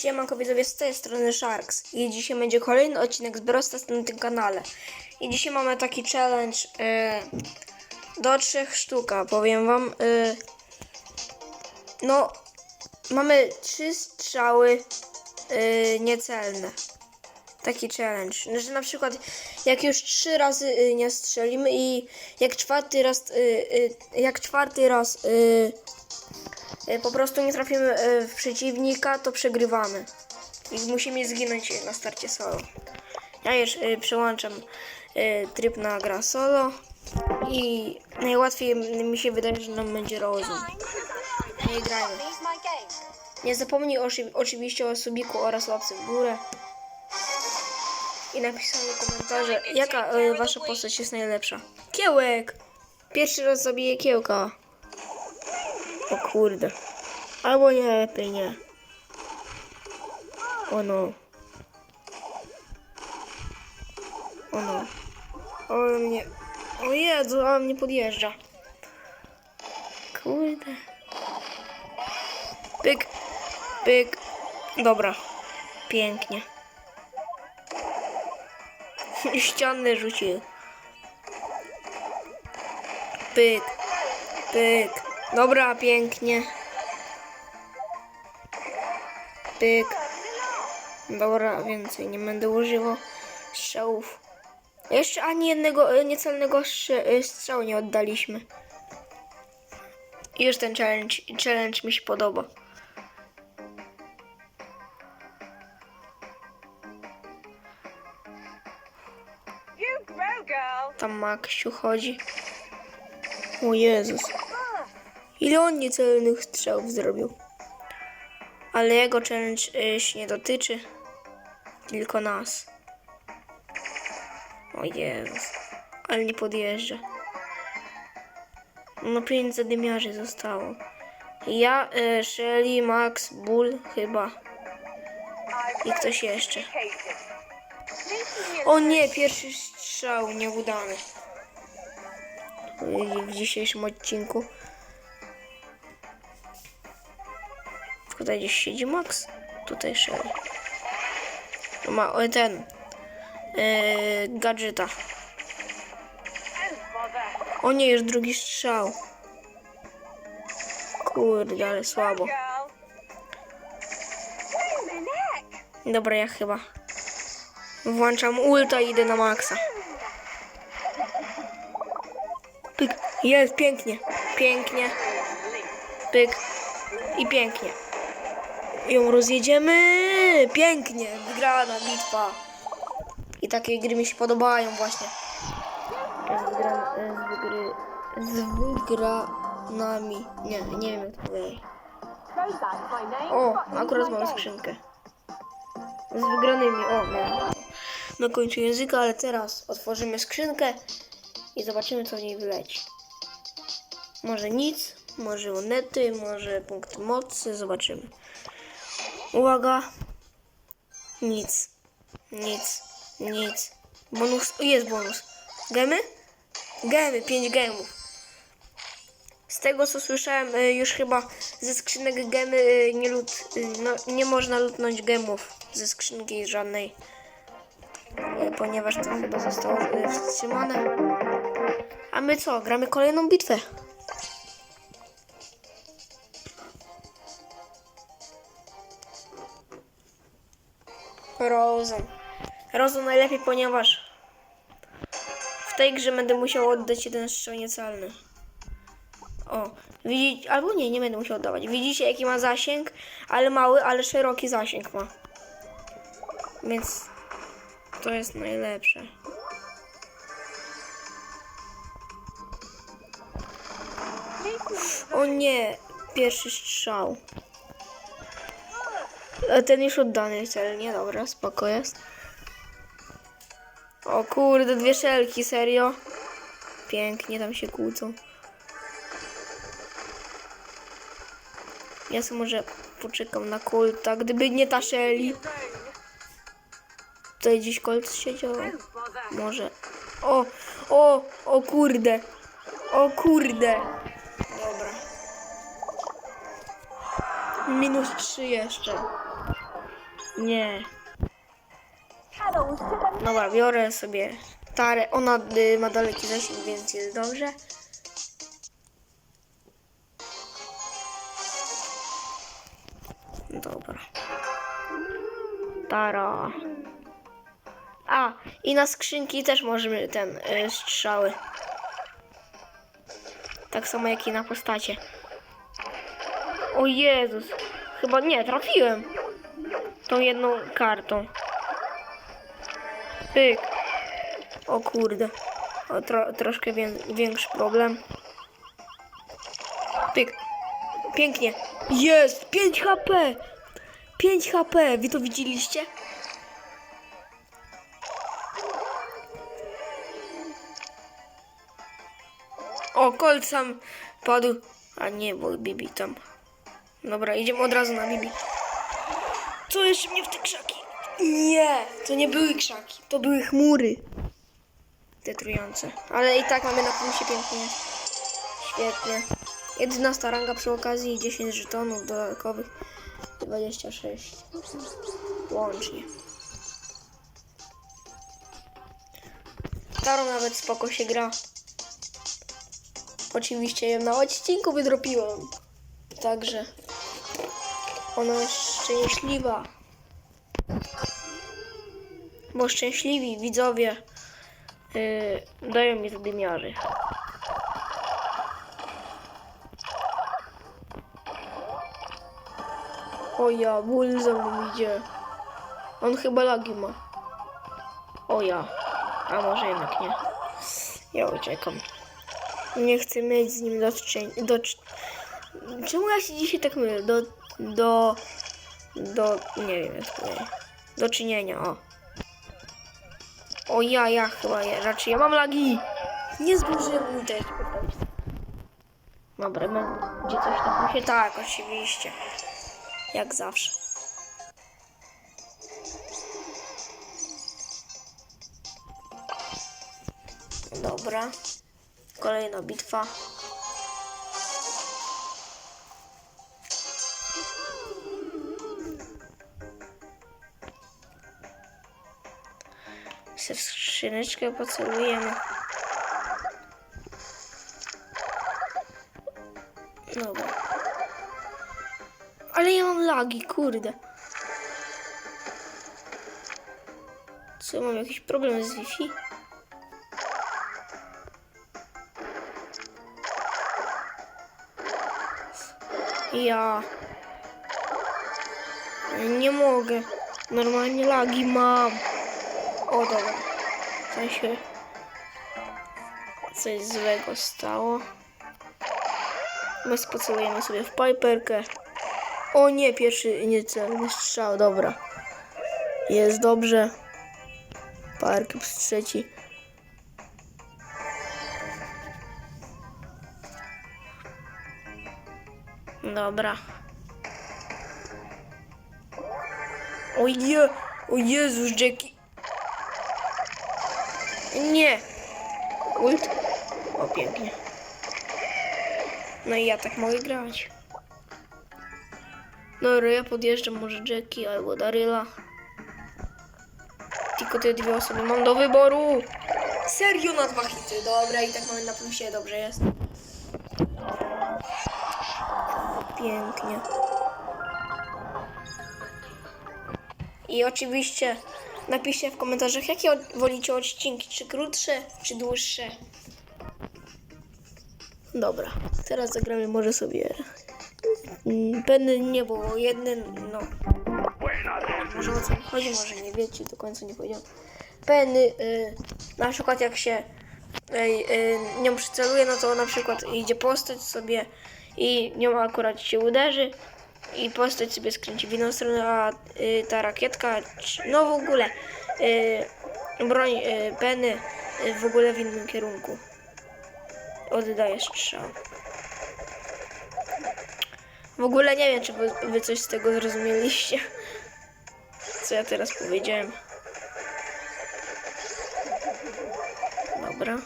Siemanko widzowie, z tej strony Sharks i dzisiaj będzie kolejny odcinek z Brostas na tym kanale. I dzisiaj mamy taki challenge y, do trzech sztuka, powiem wam. Y, no, mamy trzy strzały y, niecelne. Taki challenge, że na przykład jak już trzy razy y, nie strzelimy i jak czwarty raz, y, y, jak czwarty raz y, y, po prostu nie trafimy y, w przeciwnika, to przegrywamy. I musimy zginąć na starcie solo. Ja już przełączam tryb na gra solo i najłatwiej mi się wydaje, że nam będzie rozum. Nie grajmy. Leave my game. Nie zapomnij oczywiście o subiku oraz łapce w górę. I napisanie komentarze, jaka wasza postać jest najlepsza. Kiełek! Pierwszy raz zabiję kiełka. O kurde. Albo nie, lepiej nie. O no. O no. O mnie. O Jezu, a mnie podjeżdża. Kurde. Pyk. Pyk. Dobra. Pięknie. Ściany rzucił. Pyk. Pyk. Dobra, pięknie. Pyk. Dobra, więcej nie będę używał strzałów. Jeszcze ani jednego e, niecelnego e, strzału nie oddaliśmy. Już ten challenge, challenge mi się podoba. Tam Maksiu chodzi. O Jezus. Ile on niecelnych strzałów zrobił? Ale jego challenge y, się nie dotyczy. Tylko nas. O Jezus. Ale nie podjeżdża. No pięć zadymiarzy zostało. Ja, y, Shelly, Max, Bull chyba. I ktoś jeszcze. O nie, pierwszy strzał nieudany. W dzisiejszym odcinku. Tutaj gdzieś siedzi Max. Tutaj Shelly. Ma ten. Yy, gadżeta. O nie, już drugi strzał. Kurde, ale słabo. Dobra, ja chyba. Włączam ulta i idę na maksa. Pyk. Jest, pięknie. Pięknie. Pyk. I pięknie. Ją rozjedziemy. Pięknie. Wygrana bitwa. I takie gry mi się podobają właśnie. Z, wygra, z, wygry, z wygranami. Nie, nie wiem jak to. O, akurat mam skrzynkę. Z wygranymi. O, miałem. Na końcu języka, ale teraz otworzymy skrzynkę i zobaczymy, co w niej wyleci. Może nic, może monety, może punkt mocy, zobaczymy. Uwaga. Nic. Nic. Nic. Bonus. Jest bonus. Gemy? Gemy, 5 gemów. Z tego co słyszałem, y, już chyba ze skrzynek gemy y, nie, lut, y, no, nie można lutnąć gemów ze skrzynki żadnej, ponieważ to chyba zostało wstrzymane. A my co? Gramy kolejną bitwę. Rozum. Rozum najlepiej, ponieważ w tej grze będę musiał oddać jeden strzał niecalny. O, widzicie, albo nie, nie będę musiał oddawać. Widzicie, jaki ma zasięg, ale mały, ale szeroki zasięg ma. Więc to jest najlepsze. O nie, pierwszy strzał. A ten już oddany celnie, dobra, spoko jest. O kurde, dwie szelki, serio? Pięknie tam się kłócą. Ja sobie może poczekam na Colta, gdyby nie ta Shelly. Tutaj gdzieś Colt siedział. Może. O, o, o kurde. O kurde. Dobra. Minus 3 jeszcze. Nie. Dobra, biorę sobie tarę. Ona y, ma daleki zasięg, więc jest dobrze. Dobra. Tara. A, i na skrzynki też możemy ten y, strzały. Tak samo jak i na postacie. O Jezus. Chyba nie, trafiłem. Tą jedną kartą. Pyk. O kurde. O, tro, troszkę wię, większy problem. Pyk. Pięknie. Jest! 5 HP! 5 HP! Wy to widzieliście? O, Colt padł. A nie, bo Bibi tam. Dobra, idziemy od razu na Bibi. Co jeszcze mnie w te krzaki? Nie, to nie były krzaki, to były chmury. Te trujące. Ale i tak mamy na plusie pięknie. Świetnie. 11 ranga przy okazji i 10 żetonów dodatkowych. 26. Łącznie. Tarą nawet spoko się gra. Oczywiście ją na odcinku wydropiłem. Także ona jest szczęśliwa. Bo szczęśliwi widzowie yy, dają mi zadymiary. O ja, ból za mną idzie. On chyba lagi ma. O ja. A może jednak nie. Ja uciekam. Nie chcę mieć z nim do, do Czemu ja się dzisiaj tak mylę? Do, do, do, nie wiem jak to powiedzieć. Do czynienia, o. O ja, ja chyba, ja, raczej ja mam lagi. Nie zdążyłem mój poprawić. Dobra, będzie coś tam się Tak, oczywiście. Jak zawsze. Dobra. Kolejna bitwa. Se w skrzyneczkę pocelujemy. Dobra. Ale ja mam lagi, kurde. Co, mam jakiś problem z Wi-Fi? Ja. Nie mogę. Normalnie lagi mam. O, dobra. W sensie coś złego stało. My spocelujemy sobie w piperkę. O nie, pierwszy niecelny strzał, dobra. Jest dobrze. Park trzeci. Dobra. O je, o Jezus, Jackie. Nie. Ult. O, pięknie. No i ja tak mogę grać. Dobra, ja podjeżdżam może Jackie albo Daryla. Tylko te dwie osoby mam do wyboru. Serio na dwa hity. Dobra, i tak mamy na plusie. Dobrze jest. Pięknie. I oczywiście napiszcie w komentarzach, jakie wolicie odcinki, czy krótsze, czy dłuższe. Dobra, teraz zagramy może sobie mm, Penny nie, bo jeden, no. Może o co chodzi, może nie wiecie, do końca nie powiedziałem. Penny, y, na przykład jak się y, y, nią przyceluje, no to na przykład idzie postać sobie i nią akurat się uderzy i postać sobie skręci w inną stronę, a y, ta rakietka, no w ogóle y, broń y, y, w ogóle w innym kierunku oddaje strzał. W ogóle nie wiem, czy wy, wy coś z tego zrozumieliście. Co ja teraz powiedziałem. Dobra.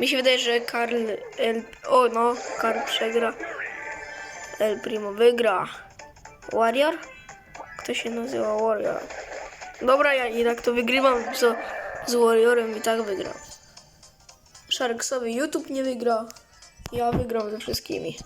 Mi się wydaje, że Karl. El, o no, Karl przegra. El Primo wygra. Warrior? Kto się nazywa Warrior? Dobra, ja i tak to wygrywam co z Warriorem i tak wygram. Sharksowy YouTube nie wygra. Ja wygram ze wszystkimi.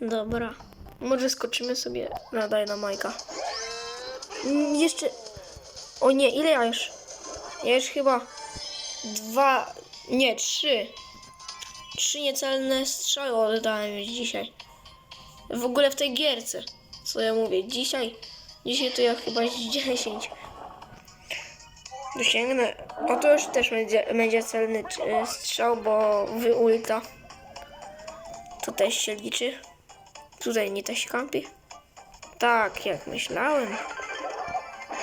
Dobra. Może sobie na Dynamajka. Mm, Jeszcze... O nie, ile ja już? Ja już chyba dwa... Nie, trzy. Trzy niecelne strzały oddałem już dzisiaj. W ogóle w tej gierce. Co ja mówię? Dzisiaj... Dzisiaj to ja chyba z 10 dosięgnę. O to już też będzie, będzie celny e, strzał, bo wy ulta. To też się liczy. Tutaj nie też kampi. Tak, jak myślałem.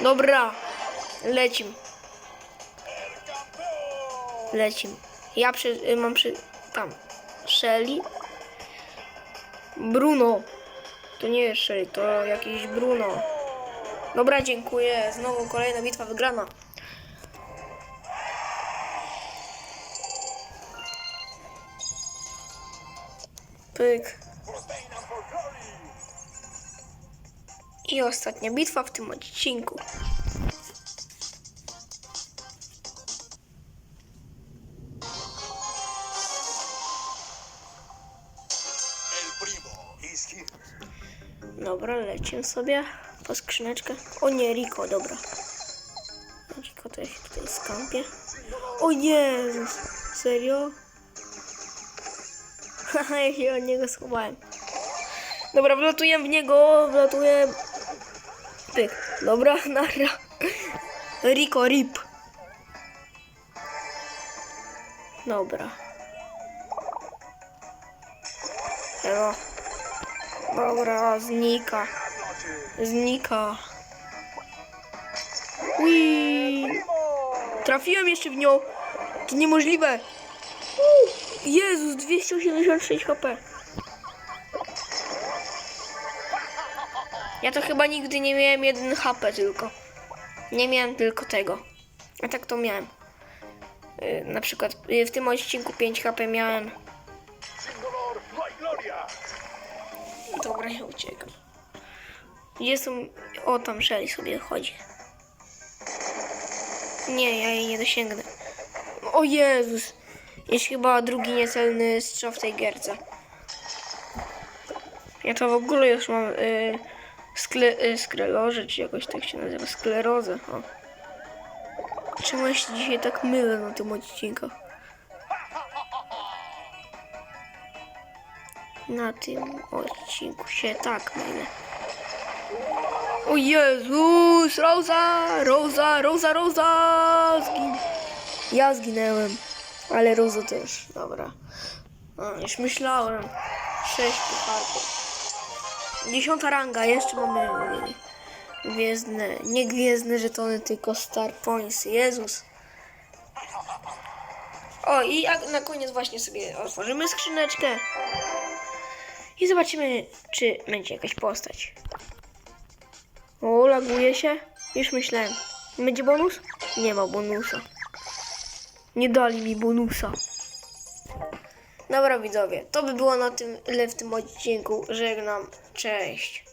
Dobra, lecim. Lecim. Ja przy, y, mam przy... tam. Shelly. Bruno. To nie jest Shelly, to jakiś Bruno. Dobra, dziękuję. Znowu kolejna bitwa wygrana. Pyk. I ostatnia bitwa w tym odcinku. Dobra, lecimy sobie po skrzyneczkę. O nie, Rico, dobra. Rico to ja się tutaj. O Jezus, serio? Haha, ja się od niego schowałem. Dobra, wlatuję w niego, wlatuję. Dobra, nara. Rico, rip. Dobra. Elo. Dobra, znika. Znika. Ui. Trafiłem jeszcze w nią. To niemożliwe. Jezus, 286 HP. Ja to chyba nigdy nie miałem 1 HP tylko. Nie miałem tylko tego. A tak to miałem. Y, Na przykład y, w tym odcinku 5 HP miałem. Dobra, ja uciekam. Gdzie. O, tam Shelly sobie chodzi. Nie, ja jej nie dosięgnę. O Jezus! Jest chyba drugi niecelny strzał w tej gierce. Ja to w ogóle już mam y, skle, y, sklerozę, czy jakoś tak się nazywa, sklerozę. O. Czemu ja się dzisiaj tak mylę na tym odcinku? Na tym odcinku się tak mylę. O Jezus! Roza! Roza! Roza! Roza! Zgin... Ja zginęłem. Ale Roza też. Dobra. A, już myślałem. Sześć pucharków. Dziesiąta ranga. Jeszcze mamy gwiezdne, nie gwiezdne żetony, tylko Star Points. Jezus. O, i na koniec właśnie sobie otworzymy skrzyneczkę. I zobaczymy, czy będzie jakaś postać. O, laguje się. Już myślałem. Będzie bonus? Nie ma bonusa. Nie dali mi bonusa. Dobra widzowie, to by było na tym, tyle w tym odcinku. Żegnam. Cześć.